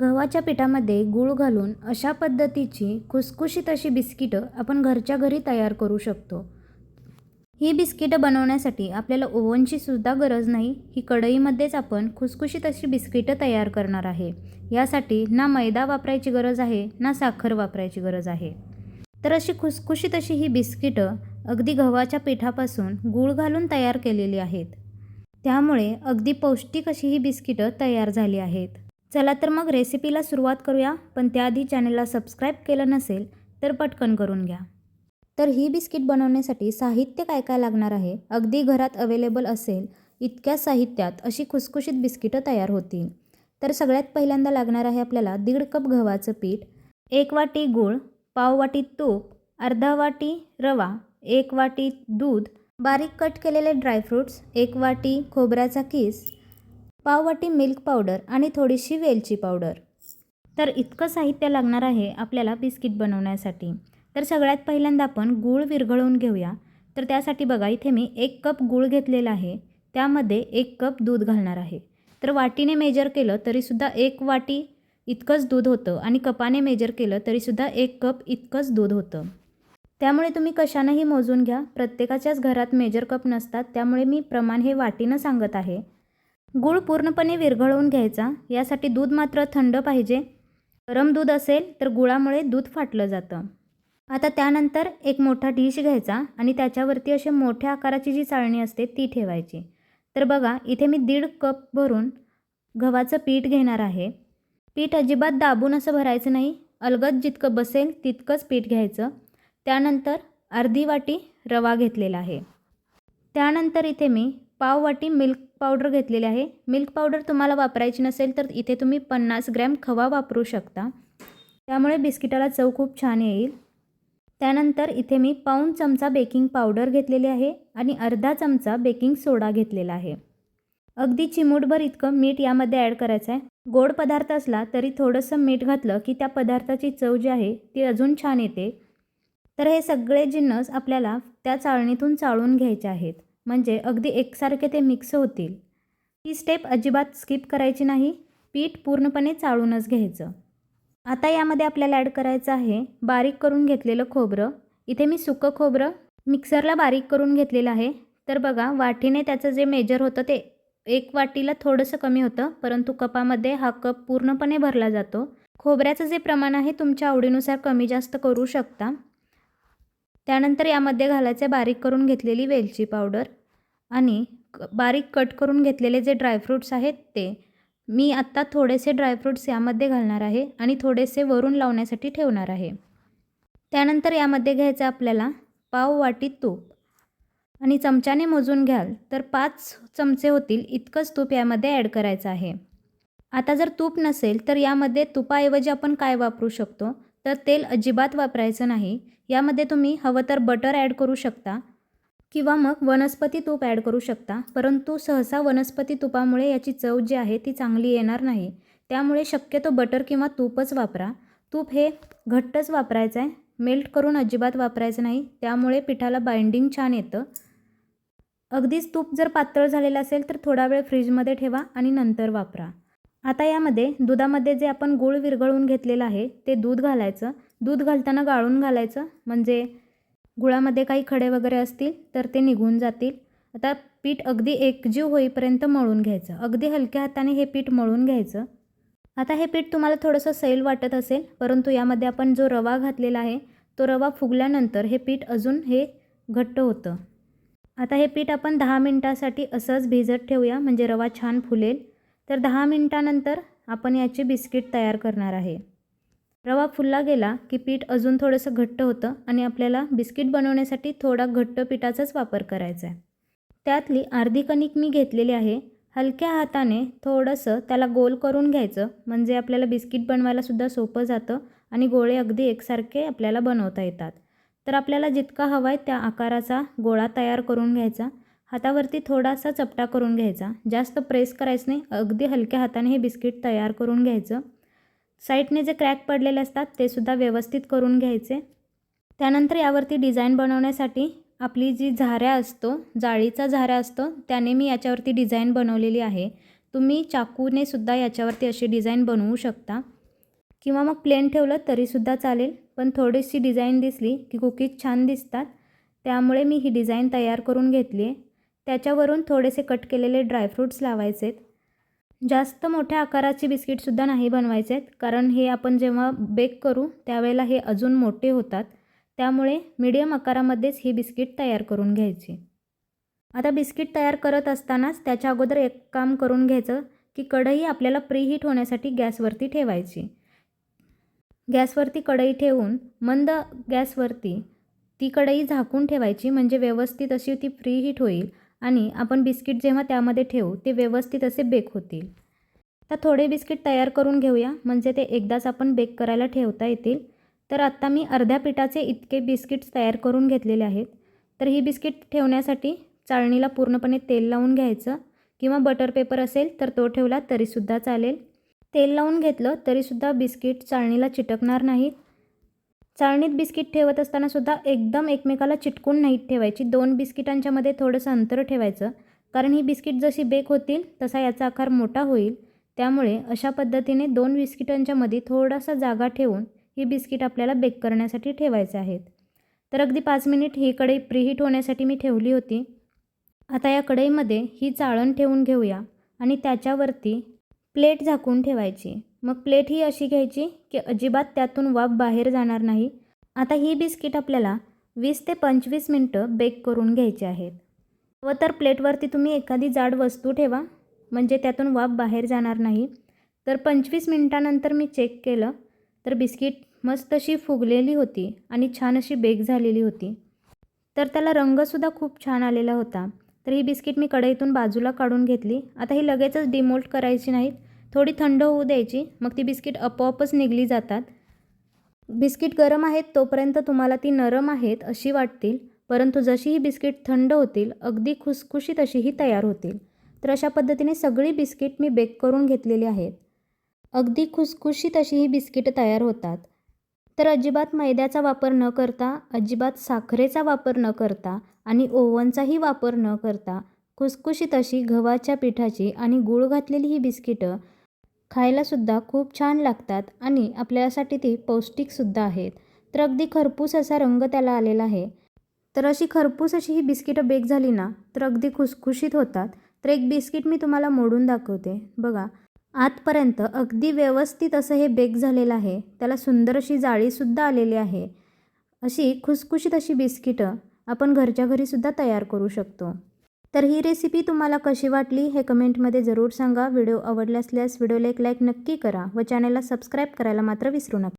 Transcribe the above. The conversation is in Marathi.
गव्हाच्या पिठामध्ये गूळ घालून अशा पद्धतीची खुसखुशीत अशी बिस्किटं आपण घरच्या घरी तयार करू शकतो. ही बिस्किटं बनवण्यासाठी आपल्याला ओव्हनची सुद्धा गरज नाही. ही कढईमध्येच आपण खुसखुशीत अशी बिस्किटं तयार करणार आहे. यासाठी ना मैदा वापरायची गरज आहे ना साखर वापरायची गरज आहे. तर अशी खुसखुशीत अशी ही बिस्किटं अगदी गव्हाच्या पिठापासून गूळ घालून तयार केलेली आहेत. त्यामुळे अगदी पौष्टिक अशी ही बिस्किटं तयार झाली आहेत. चला तर मग रेसिपीला सुरुवात करूया पण त्याआधी चॅनलला सबस्क्राईब केलं नसेल तर पटकन करून घ्या. तर ही बिस्किट बनवण्यासाठी साहित्य काय काय लागणार आहे? अगदी घरात अवेलेबल असेल इतक्या साहित्यात अशी खुसखुशीत बिस्किटं तयार होतील. तर सगळ्यात पहिल्यांदा लागणार आहे आपल्याला दीड कप गव्हाचं पीठ एक वाटी गूळ पाव वाटी तूप अर्धा वाटी रवा एक वाटी दूध बारीक कट केलेले ड्रायफ्रूट्स एक वाटी खोबऱ्याचा किस पाव वाटी मिल्क पावडर आणि थोडीशी वेलची पावडर. तर इतकं साहित्य लागणार आहे आपल्याला बिस्किट बनवण्यासाठी. तर सगळ्यात पहिल्यांदा आपण गूळ विरघळवून घेऊया. तर त्यासाठी बघा इथे मी एक कप गूळ घेतलेला आहे. त्यामध्ये एक कप दूध घालणार आहे. तर वाटीने मेजर केलं तरीसुद्धा एक वाटी इतकंच दूध होतं आणि कपाने मेजर केलं तरीसुद्धा एक कप इतकंच दूध होतं. त्यामुळे तुम्ही कशानंही मोजून घ्या. प्रत्येकाच्याच घरात मेजर कप नसतात. त्यामुळे मी प्रमाण हे वाटीनं सांगत आहे. गूळ पूर्णपणे विरघळवून घ्यायचा. यासाठी दूध मात्र थंड पाहिजे. गरम दूध असेल तर गुळामुळे दूध फाटलं जातं. आता त्यानंतर एक मोठा डिश घ्यायचा आणि त्याच्यावरती असे मोठ्या आकाराची जी चाळणी असते ती ठेवायची. तर बघा इथे मी दीड कप भरून गव्हाचं पीठ घेणार आहे. पीठ अजिबात दाबून असं भरायचं नाही. अलगद जितकं बसेल तितकंच पीठ घ्यायचं. त्यानंतर अर्धी वाटी रवा घेतलेला आहे. त्यानंतर इथे मी पाव वाटी मिल्क पावडर घेतलेली आहे. मिल्क पावडर तुम्हाला वापरायची नसेल तर इथे तुम्ही पन्नास ग्रॅम खवा वापरू शकता. त्यामुळे बिस्किटाला चव खूप छान येईल. त्यानंतर इथे मी पाऊण चमचा बेकिंग पावडर घेतलेली आहे आणि अर्धा चमचा बेकिंग सोडा घेतलेला आहे. अगदी चिमूटभर इतकं मीठ यामध्ये ॲड करायचं आहे. गोड पदार्थ असला तरी थोडंसं मीठ घातलं की त्या पदार्थाची चव जी आहे ती अजून छान येते. तर हे सगळे जिन्नस आपल्याला त्या चाळणीतून चाळून घ्यायचे आहेत. म्हणजे अगदी एकसारखे ते मिक्स होतील. ही स्टेप अजिबात स्किप करायची नाही. पीठ पूर्णपणे चाळूनच घ्यायचं. आता यामध्ये आपल्याला ॲड करायचं आहे बारीक करून घेतलेलं खोबरं. इथे मी सुकं खोबरं मिक्सरला बारीक करून घेतलेलं आहे. तर बघा वाटीने त्याचं जे मेजर होतं ते एक वाटीला थोडंसं कमी होतं परंतु कपामध्ये हा कप पूर्णपणे भरला जातो. खोबऱ्याचं जे प्रमाण आहे तुमच्या आवडीनुसार कमी जास्त करू शकता. त्यानंतर यामध्ये घालायचे बारीक करून घेतलेली वेलची पावडर आणि बारीक कट करून घेतलेले जे ड्रायफ्रूट्स आहेत ते. मी आत्ता थोडेसे ड्रायफ्रूट्स यामध्ये घालणार आहे आणि थोडेसे वरून लावण्यासाठी ठेवणार आहे. त्यानंतर यामध्ये घ्यायचं आपल्याला पाव वाटी तूप. आणि चमच्याने मोजून घ्याल तर पाच चमचे होतील इतकंच तूप यामध्ये ॲड करायचं आहे. आता जर तूप नसेल तर यामध्ये तुपाऐवजी आपण काय वापरू शकतो? तर तेल अजिबात वापरायचं नाही. यामध्ये तुम्ही हवं तर बटर ॲड करू शकता किंवा मग वनस्पती तूप ॲड करू शकता. परंतु सहसा वनस्पती तुपामुळे याची चव जी आहे ती चांगली येणार नाही. त्यामुळे शक्यतो बटर किंवा तूपच वापरा. तूप हे घट्टच वापरायचं आहे. मेल्ट करून अजिबात वापरायचं नाही. त्यामुळे पिठाला बाइंडिंग छान येतं. अगदीच तूप जर पातळ झालेलं असेल तर थोडा वेळ फ्रीजमध्ये ठेवा आणि नंतर वापरा. आता यामध्ये दुधामध्ये जे आपण गूळ विरघळवून घेतलेलं आहे ते दूध घालायचं. दूध घालताना गाळून घालायचं. म्हणजे गुळामध्ये काही खडे वगैरे असतील तर ते निघून जातील. आता पीठ अगदी एकजीव होईपर्यंत मळून घ्यायचं. अगदी हलक्या हाताने हे पीठ मळून घ्यायचं. आता हे पीठ तुम्हाला थोडंसं सैल वाटत असेल परंतु यामध्ये आपण जो रवा घातलेला आहे तो रवा फुगल्यानंतर हे पीठ अजून हे घट्ट होतं. आता हे पीठ आपण दहा मिनटासाठी असंच भिजत ठेवूया. म्हणजे रवा छान फुलेल. तर दहा मिनटानंतर आपण याचे बिस्किट तयार करणार आहे. रवा फुलला गेला की पीठ अजून थोडंसं घट्ट होतं आणि आपल्याला बिस्किट बनवण्यासाठी थोडा घट्ट पिठाचाच वापर करायचा आहे. त्यातली अर्धी कणिक मी घेतलेली आहे. हलक्या हाताने थोडंसं त्याला गोल करून घ्यायचं म्हणजे आपल्याला बिस्किट बनवायलासुद्धा सोपं जातं आणि गोळे अगदी एकसारखे आपल्याला बनवता येतात. तर आपल्याला जितका हवा आहे त्या आकाराचा गोळा तयार करून घ्यायचा. हातावरती थोडासा चपटा करून घ्यायचा. जास्त प्रेस करायचं नाही. अगदी हलक्या हाताने हे बिस्किट तयार करून घ्यायचं. साईडने जे क्रॅक पडलेले असतात ते सुद्धा व्यवस्थित करून घ्यायचे. त्यानंतर यावरती डिझाईन बनवण्यासाठी आपली जी झाऱ्या असतो जाळीचा झाऱ्या असतो त्याने मी याच्यावरती डिझाईन बनवलेली आहे. तुम्ही चाकूने सुद्धा याच्यावरती अशी डिझाईन बनवू शकता. किंवा मग प्लेन ठेवलं तरीसुद्धा चालेल. पण थोडीशी डिझाईन दिसली की कुकीज छान दिसतात. त्यामुळे मी ही डिझाईन तयार करून घेतली आहे त्याच्यावरून थोडेसे कट केलेले ड्रायफ्रूट्स लावायचे आहेत जास्त मोठ्या आकाराचे बिस्किटसुद्धा नाही बनवायचे आहेत कारण हे आपण जेव्हा बेक करू त्यावेळेला हे अजून मोठे होतात. त्यामुळे मीडियम आकारामध्येच ही बिस्किट तयार करून घ्यायची. आता बिस्किट तयार करत असतानाच त्याच्या अगोदर एक काम करून घ्यायचं की कढई आपल्याला प्रीहीट होण्यासाठी गॅसवरती ठेवायची. गॅसवरती कढई ठेवून मंद गॅसवरती ती कढई झाकून ठेवायची म्हणजे व्यवस्थित अशी ती प्रीहीट होईल. आणि आपण बिस्किट जेव्हा त्यामध्ये ठेवू ते व्यवस्थित असे बेक होतील. तर थोडे बिस्किट तयार करून घेऊया. म्हणजे ते एकदाच आपण बेक करायला ठेवता येतील. तर आत्ता मी अर्ध्या पिठाचे इतके बिस्किट्स तयार करून घेतलेले आहेत. तर ही बिस्किट ठेवण्यासाठी चाळणीला पूर्णपणे तेल लावून घ्यायचं. किंवा बटर पेपर असेल तर तो ठेवला तरीसुद्धा चालेल. तेल लावून घेतलं तरीसुद्धा बिस्किट चाळणीला चिटकणार नाहीत. चाळणीत बिस्किट ठेवत असताना सुद्धा एकदम एकमेकाला चिटकून नाही ठेवायची. दोन बिस्किटांच्यामध्ये थोडंसं अंतर ठेवायचं. कारण ही बिस्किट जशी बेक होतील तसा याचा आकार मोठा होईल. त्यामुळे अशा पद्धतीने दोन बिस्किटांच्यामध्ये थोडासा जागा ठेवून ही बिस्किट आपल्याला बेक करण्यासाठी ठेवायचे आहेत. तर अगदी पाच मिनिट ही कढई प्रीहीट होण्यासाठी मी ठेवली होती. आता या कढईमध्ये ही चाळण ठेवून घेऊया आणि त्याच्यावरती प्लेट झाकून ठेवायची. मग प्लेट ही अशी घ्यायची की अजिबात त्यातून वाफ बाहेर जाणार नाही. आता ही बिस्किट आपल्याला वीस ते पंचवीस मिनटं बेक करून घ्यायची आहेत. व तर प्लेटवरती तुम्ही एखादी जाड वस्तू ठेवा म्हणजे त्यातून वाफ बाहेर जाणार नाही. तर पंचवीस मिनटानंतर मी चेक केलं तर बिस्किट मस्त अशी फुगलेली होती आणि छान अशी बेक झालेली होती. तर त्याला रंगसुद्धा खूप छान आलेला होता. तर ही बिस्किट मी कढईतून बाजूला काढून घेतली. आता ही लगेचच डिमोल्ट करायची नाहीत. थोडी थंड होऊ द्यायची. मग ती बिस्किट आपोआपच निघली जातात. बिस्किट गरम आहेत तोपर्यंत तुम्हाला ती नरम आहेत अशी वाटतील. परंतु जशी ही बिस्किट थंड होतील अगदी खुसखुशीत अशी ही तयार होतील. तर अशा पद्धतीने सगळी बिस्किट मी बेक करून घेतलेली आहेत. अगदी खुसखुशीत अशी ही बिस्किटं तयार होतात. तर अजिबात मैद्याचा वापर न करता अजिबात साखरेचा वापर न करता आणि ओव्हनचाही वापर न करता खुसखुशीत अशी गव्हाच्या पिठाची आणि गूळ घातलेली ही बिस्किटं खायलासुद्धा खूप छान लागतात आणि आपल्यासाठी ती पौष्टिकसुद्धा आहेत. तर अगदी खरपूस असा रंग त्याला आलेला आहे. तर अशी खरपूस अशी ही बिस्किटं बेक झाली ना तर अगदी खुसखुशीत होतात. तर एक बिस्किट मी तुम्हाला मोडून दाखवते. बघा आतपर्यंत अगदी व्यवस्थित असं हे बेक झालेलं आहे. त्याला सुंदर अशी जाळीसुद्धा आलेली आहे. अशी खुसखुशीत अशी बिस्किटं आपण घरच्या घरीसुद्धा तयार करू शकतो. तर ही रेसिपी तुम्हाला कशी वाटली हे कमेंटमध्ये जरूर सांगा. व्हिडिओ आवडला असल्यास व्हिडिओला एक लाईक नक्की करा व चॅनलला सबस्क्राईब करायला मात्र विसरू नका.